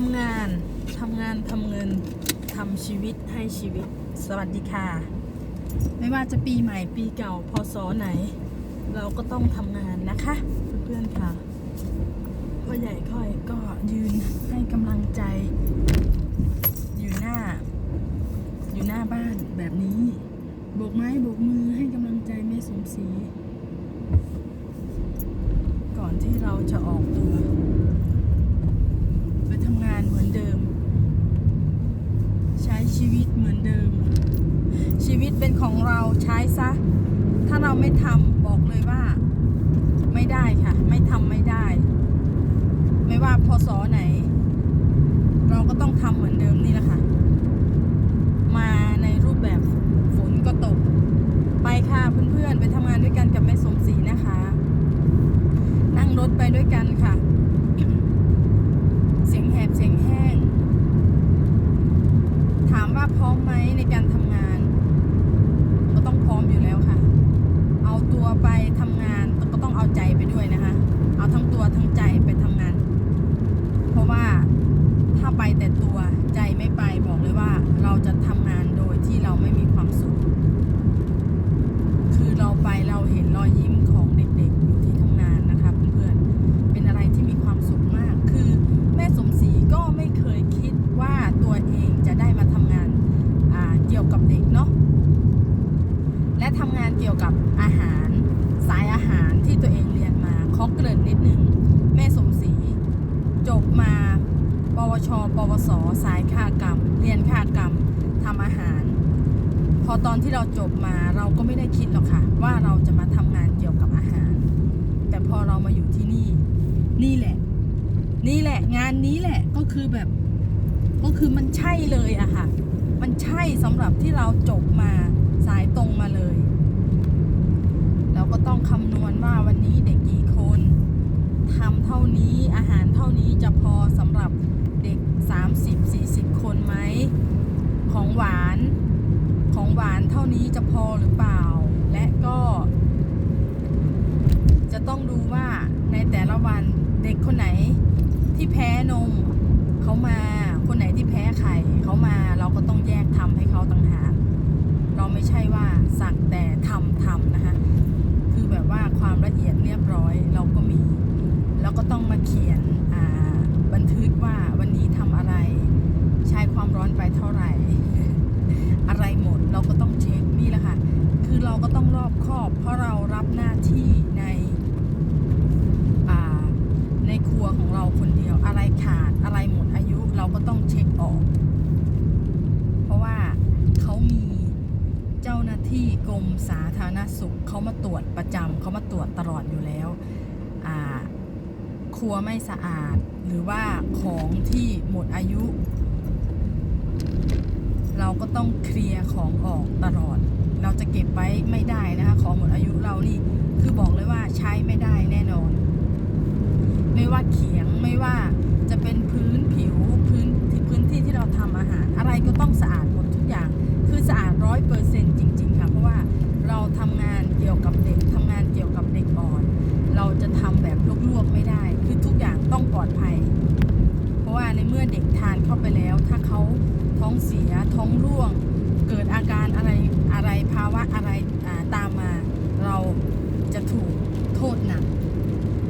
ทำงานทำงานทำเงินทำชีวิตให้ชีวิต สวัสดีค่ะ ไม่ว่าจะปีใหม่ปีเก่าพศไหน เราก็ต้องทำงานนะคะ เพื่อนๆค่ะพ่อใหญ่ค่อยก็ยืนให้กำลังใจ อยู่หน้า อยู่หน้าบ้านแบบนี้โบกไม้โบกมือให้กำลังใจแม่สมศรีก่อนที่เราจะออกตัว ไปทำงานเหมือนเดิม ใช้ชีวิตเหมือนเดิม ชีวิตเป็นของเราใช้ ซะ ถ้าเราไม่ทำบอกเลยว่า ไม่ได้ค่ะ ไม่ทำไม่ได้ ไม่ว่าพศไหน เราก็ต้องทำเหมือนเดิมนี่แหละค่ะ มาในรูปแบบฝนก็ตก ไปค่ะเพื่อนๆ ไปทำงานด้วยกันกับแม่สมศรีนะคะ นั่งรถไปด้วยกันค่ะ เสียงแหบเสียงแห้ง ถามว่าพร้อมไหมในการทำงาน ก็ต้องพร้อมอยู่แล้วค่ะ เอาตัวไปทำงานก็ต้องเอาใจไปด้วยนะคะ เอาทั้งตัวทั้งใจไปทำงาน เพราะว่า ถ้าไปแต่ตัวใจไม่ไปบอกเลยว่า เราจะทำงานโดยที่เราไม่มีความสุข คือเราไปเราเห็นรอยยิ้มของเด็กๆอยู่ที่ทำงานนะคะเพื่อนๆเป็นอะไรที่มีความสุขมาก คือแม่สมศรีก็ไม่เคยคิดว่าตัวเองจะได้มาทำงานาเกี่ยวกับเด็กเนาะและทำงานเกี่ยวกับอาหารสายอาหารที่ตัวเองเรียนมาขอเกริ่นนิดนึง แม่สมศรีจบมา ป วช ปวส สายค่ากรรม เรียนค่ากรรมทำอาหาร พอตอนที่เราจบมาเราก็ไม่ได้คิดหรอกค่ะ ว่าเราจะมาทำงานเกี่ยวกับอาหาร แต่พอเรามาอยู่ที่นี่ นี่แหละ นี่แหละ งานนี้แหละก็คือแบบ ก็คือมันใช่เลยอะค่ะ มันใช่สำหรับที่เราจบมาสายตรงมาเลย เราก็ต้องคำนวณว่าวันนี้เด็กกี่คนทำเท่านี้อาหารเท่านี้จะพอสำหรับเด็ก 30-40 คนไหม ของหวาน ของ หวานเท่านี้จะพอหรือเปล่า และก็ จะต้องดูว่าในแต่ละวันเด็กคนไหนที่แพ้นมเขามาคนไหนที่แพ้ไข่เขามาเราก็ต้องแยกทำให้เขาต่างหากเราไม่ใช่ว่าสั่งแต่ทำทำนะคะ คือแบบว่าความละเอียดเรียบร้อยเราก็มี แล้วก็ต้องมาเขียนบันทึกว่าวันนี้ทำอะไร ใช้ความร้อนไปเท่าไหร่ อะไร รอบคอบเพราะเรารับหน้าที่ในในครัวของเราคนเดียว อะไรขาดอะไรหมดอายุเราก็ต้องเช็คออก เพราะว่าเขามีเจ้าหน้าที่กรมสาธารณสุขเขามาตรวจประจำเขามาตรวจตลอดอยู่แล้วครัวไม่สะอาดหรือว่าของที่หมดอายุ เราก็ต้องเคลียร์ของออกตลอด เราจะเก็บไว้ไม่ได้นะคะ ของหมดอายุเรานี่คือบอกเลยว่าใช้ไม่ได้แน่นอน ไม่ว่าเขียงไม่ว่าจะเป็นพื้นผิวพื้นที่พื้นที่ที่เราทำอาหาร อะไรก็ต้องสะอาดหมดทุกอย่าง คือสะอาดร้อยเปอร์เซ็นจริง ๆ ค่ะ เพราะว่าเราทำงานเกี่ยวกับเด็กทำงานเกี่ยวกับเด็กอ่อน เราจะทำแบบลวกๆไม่ได้ คือทุกอย่างต้องปลอดภัย เพราะว่าในเมื่อเด็กทานเข้าไปแล้ว ถ้าเขาท้องเสียท้องร่วง เกิดอาการอะไร อะไรภาวะอะไรตามมา เราจะถูกโทษหนัก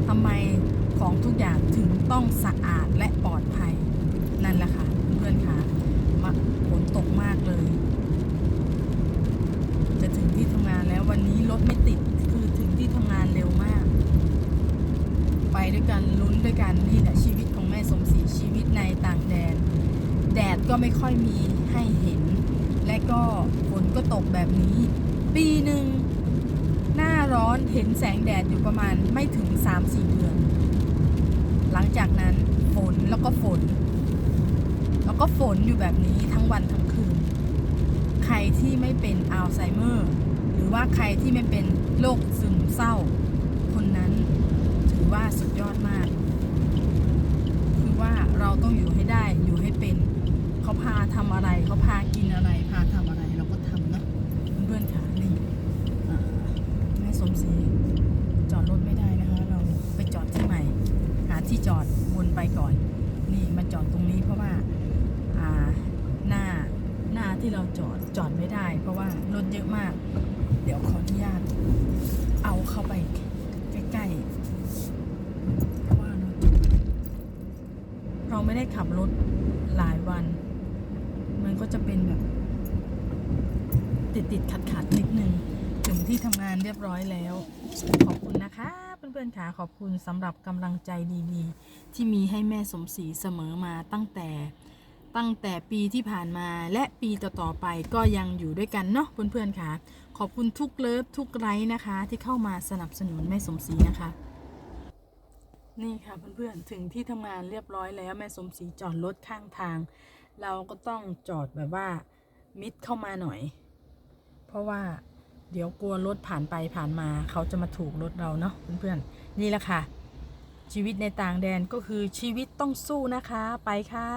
ทำไมของทุกอย่างถึงต้องสะอาดและปลอดภัย นั่นแหละค่ะเพื่อนค่ะมาฝนตกมากเลย จะถึงที่ทำงานแล้ววันนี้รถไม่ติดคือถึงที่ทำงานเร็วมาก ไปด้วยกันลุ้นด้วยกันนี่แหละชีวิตของแม่สมศรีชีวิตในต่างแดน แดดก็ไม่ค่อยมีให้เห็น และก็ฝนก็ตกแบบนี้ ปีหนึ่งหน้าร้อนเห็นแสงแดดอยู่ประมาณไม่ถึง 3-4 เดือน หลังจากนั้นฝนแล้วก็ฝน แล้วก็ฝนอยู่แบบนี้ทั้งวันทั้งคืน ใครที่ไม่เป็นอัลไซเมอร์ หรือว่าใครที่ไม่เป็นโรคซึมเศร้า คนนั้นถือว่าสุดยอดมาก คือว่าเราต้องอยู่ให้ได้อยู่ให้เป็น เขาพาทำอะไรเขาพากินอะไร พาทำอะไรเราก็ทำเนาะเพื่อนขาะนี่แม่สมศรีจอดรถไม่ได้นะคะ เราไปจอดที่ใหม่ หาที่จอดวนไปก่อน นี่มาจอดตรงนี้เพราะว่าหน้าหน้าที่เราจอดจอดไม่ได้ เพราะว่ารถเยอะมาก เดี๋ยวขออนุญาตเอาเข้าไปใกล้ๆเราไม่ได้ขับรถหลายวัน ก็จะเป็นแบบ ติดติดขัดขัดๆนิดนึง ถึงที่ทำงานเรียบร้อยแล้ว ขอบคุณนะคะเพื่อนๆค่ะขอบคุณสำหรับกำลังใจดีๆ ที่มีให้แม่สมศรีเสมอมาตั้งแต่ตั้งแต่ปีที่ผ่านมาและปีต่อๆไปก็ยังอยู่ด้วยกันเนาะเพื่อนๆค่ะ ขอบคุณทุกเลิฟทุกไลค์นะคะ ที่เข้ามาสนับสนุนแม่สมศรีนะคะ นี่ค่ะเพื่อนๆถึงที่ทำงานเรียบร้อยแล้วแม่สมศรีจอดรถข้างทาง เราก็ต้องจอดแบบว่ามิดเข้ามาหน่อย เพราะว่าเดี๋ยวกลัวรถผ่านไปผ่านมาเขาจะมาถูกรถเราเนาะเพื่อนๆนี่แหละค่ะ ชีวิตในต่างแดนก็คือชีวิตต้องสู้นะคะไปค่ะ